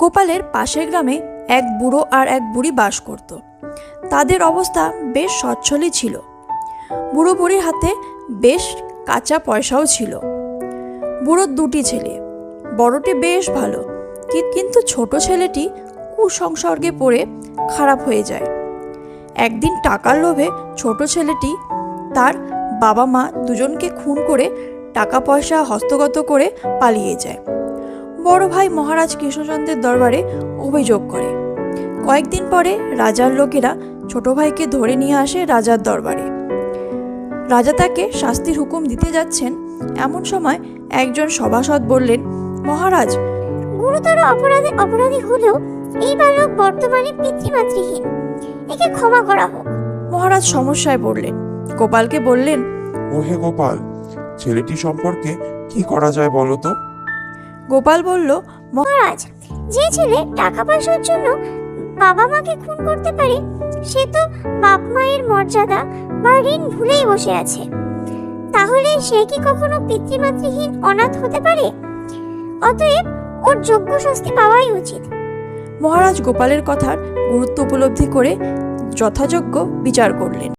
গোপালের পাশের গ্রামে এক বুড়ো আর এক বুড়ি বাস করত। তাদের অবস্থা বেশ সচ্ছলই ছিল। বুড়ো বুড়ির হাতে বেশ কাঁচা পয়সাও ছিল। বুড়োর দুটি ছেলে, বড়টি বেশ ভালো কিন্তু ছোট ছেলেটি কুসংসর্গে পড়ে খারাপ হয়ে যায়। একদিন টাকার লোভে ছোট ছেলেটি তার বাবা মা দুজনকে খুন করে টাকা পয়সা হস্তগত করে পালিয়ে যায়। বড় ভাই মহারাজ কৃষ্ণচন্দ্রের দরবারে অভিযোগ করে। কয়েকদিন পরে রাজার লোকেরা ছোট ভাইকে ধরে নিয়ে আসে রাজার দরবারে। রাজা তাকে শাস্তির হুকুম দিতে যাচ্ছেন। এমন সময় একজন সভাসদ বললেন মহারাজ গুরুতর অপরাধে অপরাধী হলেও এই বালক বর্তমানে পিতৃমাতৃহীন। একে ক্ষমা করা হোক। মহারাজ সমস্যায় পড়লেন। গোপালকে বললেন ও হে গোপাল ছেলেটি সম্পর্কে কি করা যায় বলো তো? গোপাল বলল মহারাজ যে ছেলে টাকা পয়সার জন্য বাবা মাকে খুন করতে পারে সে তো বাপ মায়ের মর্যাদা বা ঋণ ভুলেই বসে আছে। তাহলে সে কি কখনো পিতৃমাতৃহীন অনাথ হতে পারে? অতএব ওর যোগ্য শাস্তি পাওয়াই উচিত। মহারাজ গোপালের কথার গুরুত্ব উপলব্ধি করে যথাযোগ্য বিচার করলেন।